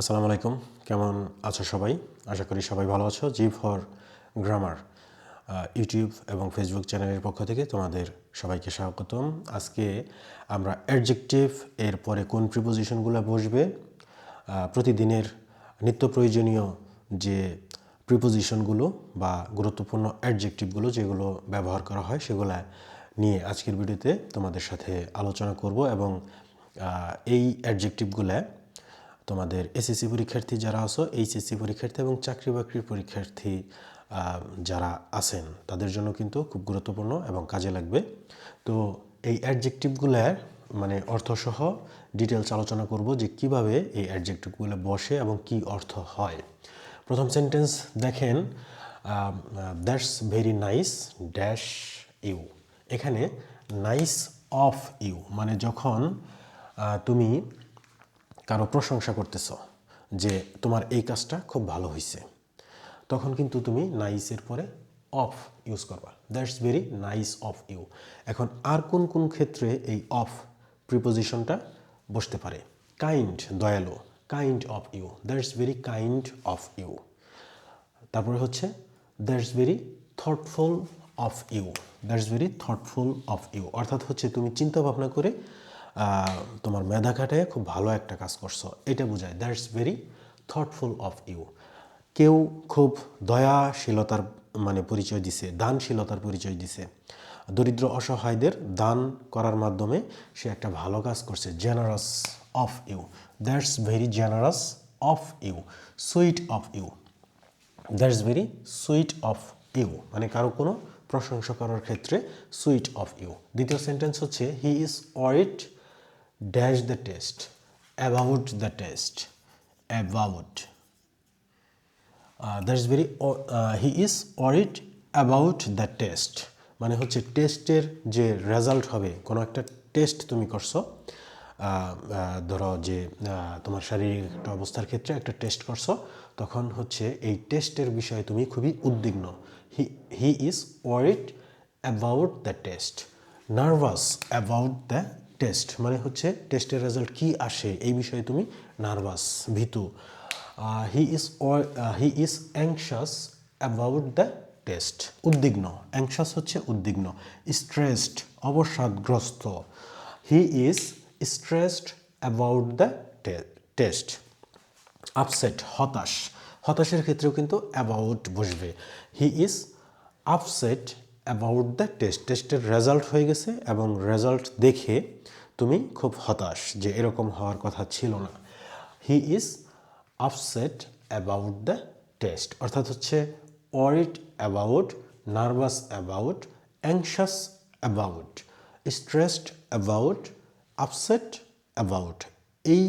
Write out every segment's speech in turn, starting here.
আসসালামু আলাইকুম। কেমন আছো সবাই? আশা করি সবাই ভালো আছো। জি ফর গ্রামার ইউটিউব এবং ফেসবুক চ্যানেলের পক্ষ থেকে তোমাদের সবাইকে স্বাগতম। আজকে আমরা অ্যাডজেক্টিভ এর পরে কোন প্রিপোজিশনগুলো বসবে প্রতিদিনের নিত্য প্রয়োজনীয় যে প্রিপোজিশনগুলো বা গুরুত্বপূর্ণ অ্যাডজেক্টিভগুলো যেগুলো ব্যবহার করা হয় সেগুলো নিয়ে আজকের ভিডিওতে তোমাদের সাথে আলোচনা করব এবং এই অ্যাডজেক্টিভগুলো তোমাদের এসএসসি পরীক্ষার্থী যারা আছো, এইচএসসি পরীক্ষার্থী এবং চাকরি বাকরির পরীক্ষার্থী যারা আছেন, তাদের জন্য কিন্তু খুব গুরুত্বপূর্ণ এবং কাজে লাগবে। তো এই অ্যাডজেক্টিভগুলোর মানে অর্থসহ ডিটেলস আলোচনা করব যে কীভাবে এই অ্যাডজেক্টিভগুলো বসে এবং কি অর্থ হয়। প্রথম সেন্টেন্স দেখেন that's very nice dash you এখানে নাইস অফ ইউ মানে যখন তুমি কারও প্রশংসা করতেছ যে তোমার এই কাজটা খুব ভালো হয়েছে তখন কিন্তু তুমি নাইসের পরে অফ ইউজ করবা। That's very nice of you. এখন আর কোন কোন ক্ষেত্রে এই অফ প্রিপোজিশনটা বসতে পারে? কাইন্ড দয়ালু, kind of you. That's very kind of you. তারপরে হচ্ছে, that's very thoughtful of you. That's very thoughtful of you. অর্থাৎ হচ্ছে তুমি চিন্তা ভাবনা করে তোমার মেধা খাটায় খুব ভালো একটা কাজ করছ। এটা বোঝায়। That's very thoughtful of you কেউ খুব দয়াশীলতার মানে পরিচয় দিছে, দানশীলতার পরিচয় দিছে। দরিদ্র অসহায়দের দান করার মাধ্যমে সে একটা ভালো কাজ করছে। Generous of you that's very generous of you sweet of you that's very sweet of you মানে কারও কোনো প্রশংসা করার ক্ষেত্রে সুইট অফ ইউ দ্বিতীয় সেন্টেন্স হচ্ছে he is worried dash the test about the test about that's very he is worried about the test মানে হচ্ছে টেস্টের যে রেজাল্ট হবে, কোনো একটা টেস্ট তুমি করছ ধরো যে তোমার শারীরিক একটা অবস্থার ক্ষেত্রে একটা টেস্ট করছ, তখন হচ্ছে এই টেস্টের বিষয়ে তুমি খুবই উদ্বিগ্ন। He he is worried about the test nervous about the test মানে হচ্ছে টেস্টের রেজাল্ট কি আসে, এই বিষয়ে তুমি নার্ভাস ভীতু। He is he is anxious about the test উদ্বিগ্ন। অ্যাংশাস হচ্ছে উদ্বিগ্ন stressed অবসাদগ্রস্ত। He is stressed about the test upset হতাশ। হতাশের ক্ষেত্রেও কিন্তু অ্যাবাউট বসবে। He is upset about the test টেস্টের রেজাল্ট হয়ে গেছে এবং রেজাল্ট দেখে তুমি খুব হতাশ যে এরকম হওয়ার কথা ছিল না। He is upset about the test অর্থাৎ হচ্ছে worried about nervous about anxious about stressed about upset about এই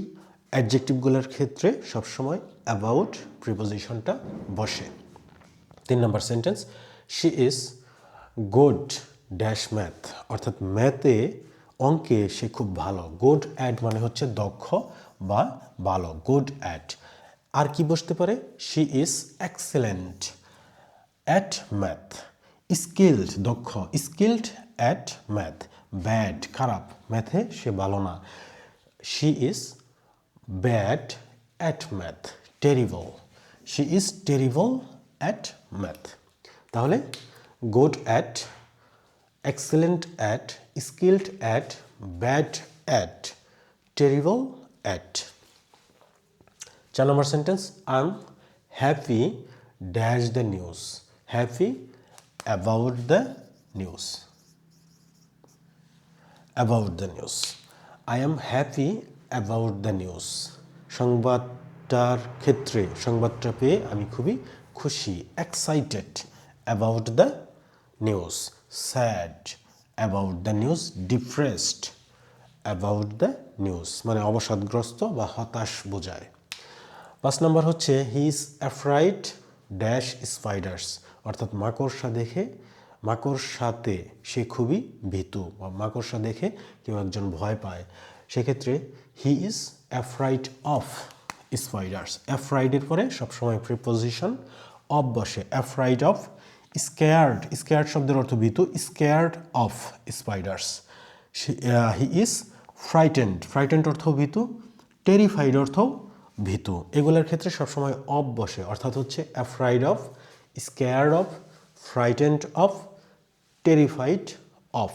অ্যাডজেক্টিভগুলোর ক্ষেত্রে সবসময় অ্যাবাউট প্রিপোজিশনটা বসে। তিন নম্বর sentence she is good dash math অর্থাৎ ম্যাথে অঙ্কে সে খুব ভালো। গুড অ্যাড মানে হচ্ছে দক্ষ বা ভালো। গুড অ্যাড আর কি বসতে পারে? She is excellent at math skilled দক্ষ। স্কিল্ড অ্যাট ম্যাথ ব্যাড খারাপ। ম্যাথে সে ভালো না। She is bad at math terrible she is terrible at math তাহলে good at excellent at skilled at bad at terrible at চার number sentence I am happy dash the news happy about the news about the news I am happy about the news সংবাদটার ক্ষেত্রে, সংবাদটা পেয়ে আমি খুবই খুশি excited about the news sad about the news depressed about the news মানে অবসাদগ্রস্ত বা হতাশ বোঝায়। পাঁচ নম্বর হচ্ছে he is afraid dash spiders অর্থাৎ মাকড়সা দেখে, মাকড়সাতে সে খুবই ভীতু বা মাকড়সা দেখে কেউ একজন ভয় পায়। সেক্ষেত্রে he is afraid of spiders অ্যাফ্রাইডের পরে সবসময় প্রিপোজিশন অফ বসে অ্যাফ্রাইড অফ স্কেয়ার্ড স্কেয়ার্ড শব্দের অর্থ ভীতু scared of spiders he is frightened frightened অর্থ ভীতু টেরিফাইড অর্থ ভীতু। এগুলোর ক্ষেত্রে সবসময় অফ বসে, অর্থাৎ হচ্ছে afraid of scared of frightened of terrified of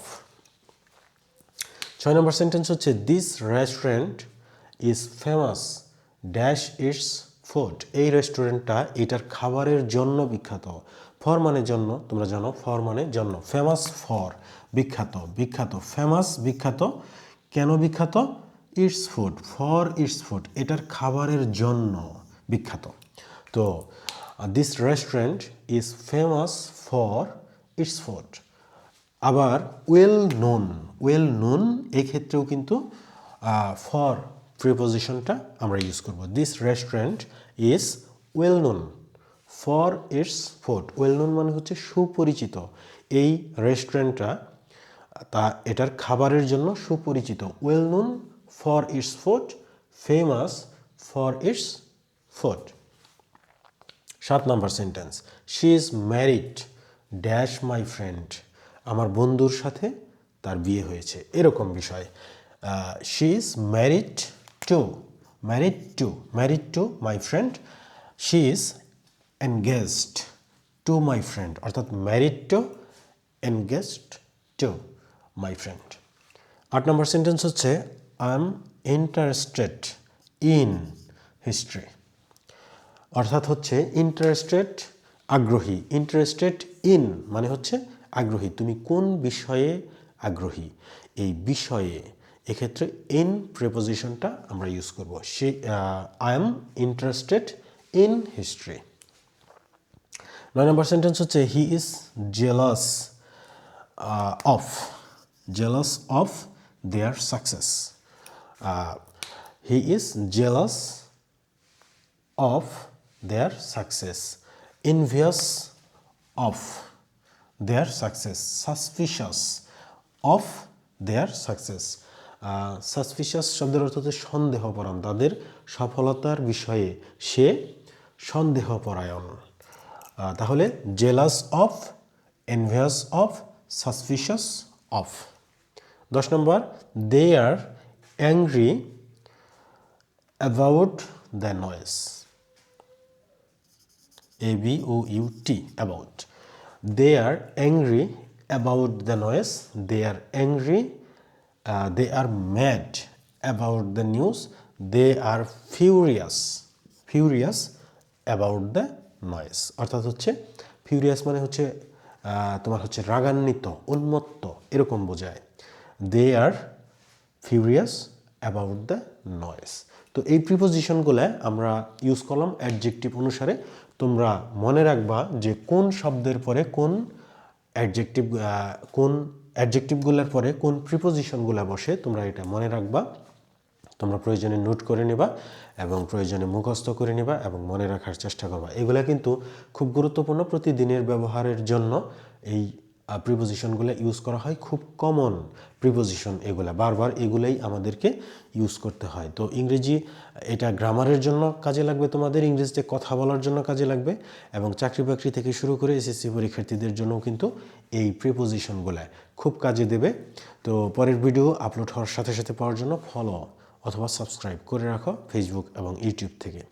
ছয় নম্বর সেন্টেন্স হচ্ছে this restaurant is famous dash its food এই রেস্টুরেন্টটা এটার খাবারের জন্য বিখ্যাত। ফর মানে জন্য, তোমরা জানো ফর মানে জন্য। ফেমাস ফর বিখ্যাত বিখ্যাত। ফেমাস বিখ্যাত, কেন বিখ্যাত? Its food for its food এটার খাবারের জন্য বিখ্যাত। তো this restaurant is famous for its food আবার ওয়েল নোন ওয়েল নোন এক্ষেত্রেও কিন্তু ফর প্রিপোজিশনটা আমরা ইউজ করব। This restaurant is well known for its food well known মানে হচ্ছে সুপরিচিত। এই রেস্টুরেন্টটা তা, এটার খাবারের জন্য সুপরিচিত। Well known for its food famous for its food সাত নম্বর sentence she is married dash my friend আমার বন্ধুর সাথে তার বিয়ে হয়েছে এরকম বিষয়। She is married to married to married to my friend she is engaged to my friend অর্থাৎ married to engaged to my friend আট নম্বর সেন্টেন্স হচ্ছে I am interested in history অর্থাৎ হচ্ছে ইন্টারেস্টেড আগ্রহী। ইন্টারেস্টেড ইন মানে হচ্ছে আগ্রহী। তুমি কোন বিষয়ে আগ্রহী? এই বিষয়ে এক্ষেত্রে ইন প্রেপোজিশনটা আমরা ইউজ করব। সে I am interested in history নয় নম্বর সেন্টেন্স হচ্ছে he is jealous of jealous of their success he is jealous of their success, envious of their success, suspicious of their success. Suspicious শব্দের অর্থ হচ্ছে সন্দেহপরায়ণ তাদের সফলতার বিষয়ে সে সন্দেহপরায়ণ তাহলে jealous of envious of suspicious of দশ নম্বর they are angry about the noise A B O U T about. They are angry about the noise. They are angry. Uh, they are mad about the news. They are furious. Furious about the noise. অর্থাৎ হচ্ছে furious মানে হচ্ছে তোমার হচ্ছে রাগান্বিত উন্মত্ত এরকম বোঝায় they are furious about the noise তো এই প্রিপোজিশনগুলো আমরা ইউজ করলাম অ্যাডজেক্টিভ অনুসারে তোমরা মনে রাখবা যে কোন শব্দের পরে কোন অ্যাডজেক্টিভ কোন অ্যাডজেক্টিভগুলোর পরে কোন প্রিপোজিশনগুলো বসে, তোমরা এটা মনে রাখবা। তোমরা প্রয়োজনে নোট করে নেবা এবং প্রয়োজনে মুখস্থ করে নেবা এবং মনে রাখার চেষ্টা করবা। এগুলা কিন্তু খুব গুরুত্বপূর্ণ প্রতিদিনের ব্যবহারের জন্য এই প্রিপোজিশনগুলো ইউজ করা হয়। খুব কমন প্রিপোজিশন এগুলা। বারবার এগুলাই আমাদেরকে ইউজ করতে হয়। তো ইংরেজি, এটা গ্রামারের জন্য কাজে লাগবে তোমাদের, ইংরেজিতে কথা বলার জন্য কাজে লাগবে এবং চাকরি বাকরি থেকে শুরু করে এসএসসি পরীক্ষার্থীদের জন্যও কিন্তু এই প্রিপোজিশনগুলো খুব কাজে দেবে। তো পরের ভিডিও আপলোড হওয়ার সাথে সাথে পাওয়ার জন্য ফলো অথবা সাবস্ক্রাইব করে রাখো ফেসবুক এবং ইউটিউব থেকে।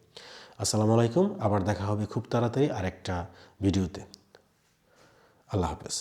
আসসালামু আলাইকুম। আবার দেখা হবে খুব তাড়াতাড়ি আরেকটা ভিডিওতে আল্লাহ হাফেজ।